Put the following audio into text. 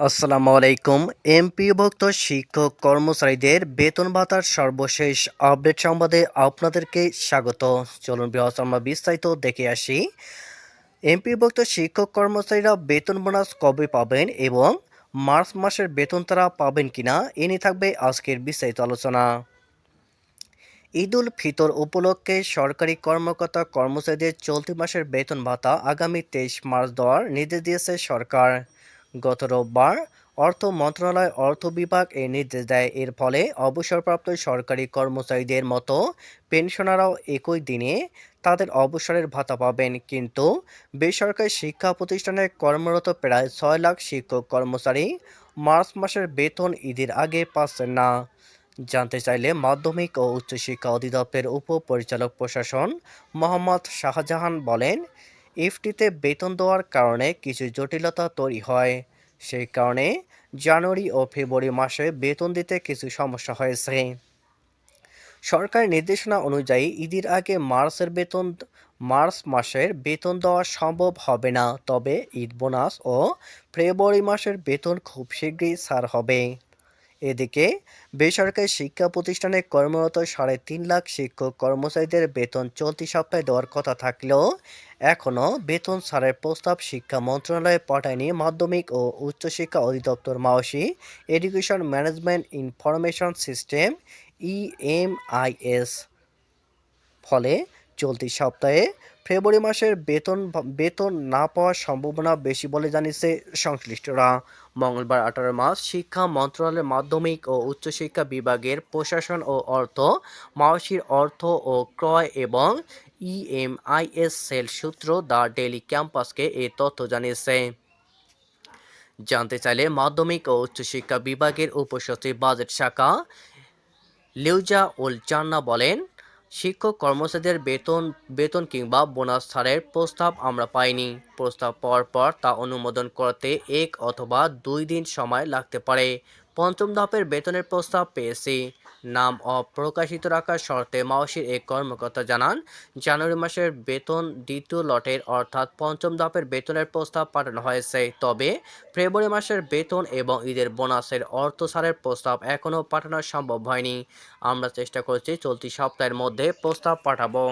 আসসালামু আলাইকুম। এমপিভুক্ত শিক্ষক কর্মচারীদের বেতন ভাতার সর্বশেষ আপডেট সংবাদে আপনাদেরকে স্বাগত। চলুন বৃহস্পতি আমরা বিস্তারিত দেখে আসি। এমপিভুক্ত শিক্ষক কর্মচারীরা বেতন বোনাস কবে পাবেন এবং মার্চ মাসের বেতন তারা পাবেন কিনা, এ নিয়ে থাকবে আজকের বিস্তারিত আলোচনা। ঈদ উল ফিতর উপলক্ষে সরকারি কর্মকর্তা কর্মচারীদের চলতি মাসের বেতন ভাতা আগামী তেইশ মার্চ দেওয়ার নির্দেশ দিয়েছে সরকার। গত রোববার অর্থ মন্ত্রণালয় অর্থ বিভাগ এই নির্দেশ দেয়। এর ফলে অবসরপ্রাপ্ত সরকারি কর্মচারীদের মতো পেনশনাররাও একই দিনে তাদের অবসরের ভাতা পাবেন। কিন্তু বেসরকারি শিক্ষা প্রতিষ্ঠানে কর্মরত প্রায় ছয় লাখ শিক্ষক কর্মচারী মার্চ মাসের বেতন ঈদের আগে পাচ্ছেন না। জানতে চাইলে মাধ্যমিক ও উচ্চশিক্ষা অধিদপ্তরের উপপরিচালক প্রশাসন মোহাম্মদ শাহজাহান বলেন এফটিতে বেতন দেওয়ার কারণে কিছু জটিলতা তৈরি হয়। সেই কারণে জানুয়ারি ও ফেব্রুয়ারি মাসে বেতন দিতে কিছু সমস্যা হয়েছে। সরকারি নির্দেশনা অনুযায়ী ঈদের আগে মার্চের বেতন মার্চ মাসের বেতন দেওয়া সম্ভব হবে না, তবে ঈদ বোনাস ও ফেব্রুয়ারি মাসের বেতন খুব শীঘ্রই ছাড় হবে। এদিকে বেসরকারি শিক্ষা প্রতিষ্ঠানে কর্মরত সাড়ে তিন লাখ শিক্ষক কর্মচারীদের বেতন চলতি সপ্তাহে দেওয়ার কথা থাকলেও এখনও বেতন ছাড়ের প্রস্তাব শিক্ষা মন্ত্রণালয়ে পাঠায়নি মাধ্যমিক ও উচ্চশিক্ষা অধিদপ্তর মাওসি। Education management information system, EMIS. ফলে চলতি সপ্তাহে ফেব্রুয়ারি মাসের বেতন বেতন না পাওয়ার সম্ভাবনা বেশি বলে জানিয়েছে সংশ্লিষ্টরা। মঙ্গলবার আঠারো মার্চ শিক্ষা মন্ত্রণালয়ের মাধ্যমিক ও উচ্চশিক্ষা বিভাগের প্রশাসন ও অর্থ মাওসির অর্থ ও ক্রয় এবং ইএমআইএস সেল সূত্র দ্য ডেলি ক্যাম্পাসকে এই তথ্য জানিয়েছে। জানতে চাইলে মাধ্যমিক ও উচ্চশিক্ষা বিভাগের উপসচিব বাজেট শাখা লিউজা উল জান্না বলেন শিক্ষক কর্মচারীদের বেতন বেতন কিংবা বোনাস ছাড়ের প্রস্তাব আমরা পাইনি। প্রস্তাব পাওয়ার পর তা অনুমোদন করতে এক অথবা দুই দিন সময় লাগতে পারে। পঞ্চম ধাপের বেতনের প্রস্তাব পেয়েছি। নাম অপ্রকাশিত রাখার শর্তে মাওসির এক কর্মকর্তা জানান, জানুয়ারি মাসের বেতন দ্বিতীয় লটের অর্থাৎ পঞ্চম ধাপের বেতনের প্রস্তাব পাঠানো হয়েছে। তবে ফেব্রুয়ারি মাসের বেতন এবং ঈদের বোনাসের অর্থ ছাড়ের প্রস্তাব এখনও পাঠানো সম্ভব হয়নি। আমরা চেষ্টা করছি চলতি সপ্তাহের মধ্যে প্রস্তাব পাঠাবো।